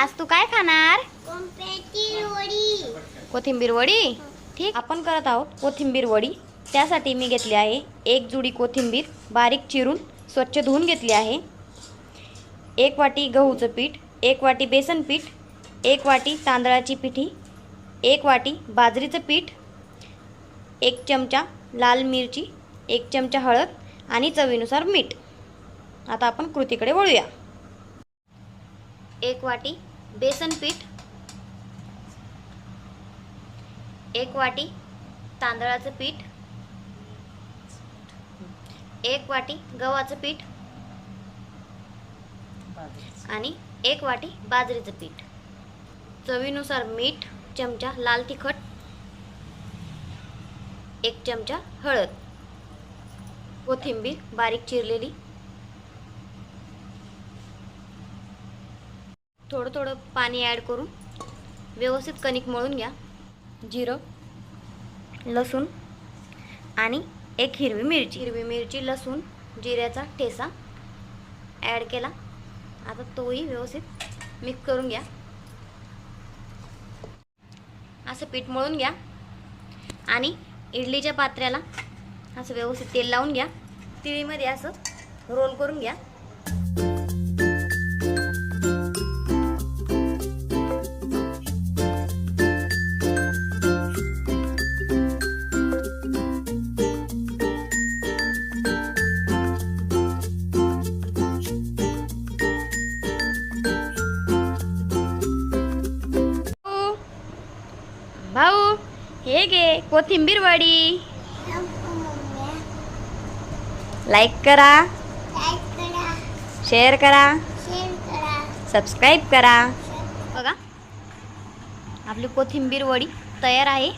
आज तू काय खाणार? कोथिंबीर वडी? ठीक आपण करत आहोत कोथिंबीर वडी. त्यासाठी मी घेतली आहे एक जुडी कोथिंबीर बारीक चिरून स्वच्छ धुवून घेतली आहे. एक वाटी गहूचं पीठ एक वाटी बेसन पीठ एक वाटी तांदळाची पिठी एक वाटी बाजरीचं पीठ एक चमचा लाल मिरची एक चमचा हळद आणि चवीनुसार मीठ. आता आपण कृतीकडे वळूया. एक वाटी बेसन पीठ एक वाटी तांदळाचं पीठ एक वाटी गव्हाचं पीठ आणि एक वाटी बाजरीचं पीठ. चवीनुसार मीठ चमचा लाल तिखट एक चमचा हळद. कोथिंबीर बारीक चिरलेली थोडं थोडं पाणी ॲड करून व्यवस्थित कणिक मळून घ्या. जिरं लसूण आणि एक हिरवी मिरची. हिरवी मिरची लसूण जिऱ्याचा ठेसा ॲड केला. आता तोही व्यवस्थित मिक्स करून घ्या. असं पीठ मळून घ्या आणि इडलीच्या पात्र्याला असं व्यवस्थित तेल लावून घ्या. तिळीमध्ये असं रोल करून घ्या. भाऊ हे घे कोथिंबीर वडी लाईक करा शेअर करा शेअर करा सबस्क्राईब करा बघा आपली कोथिंबीर वडी तयार आहे.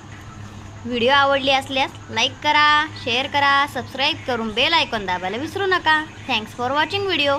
व्हिडिओ आवडली असल्यास लाईक करा शेअर करा सबस्क्राईब करून बेल आयकॉन दाबायला विसरू नका. Thanks for watching video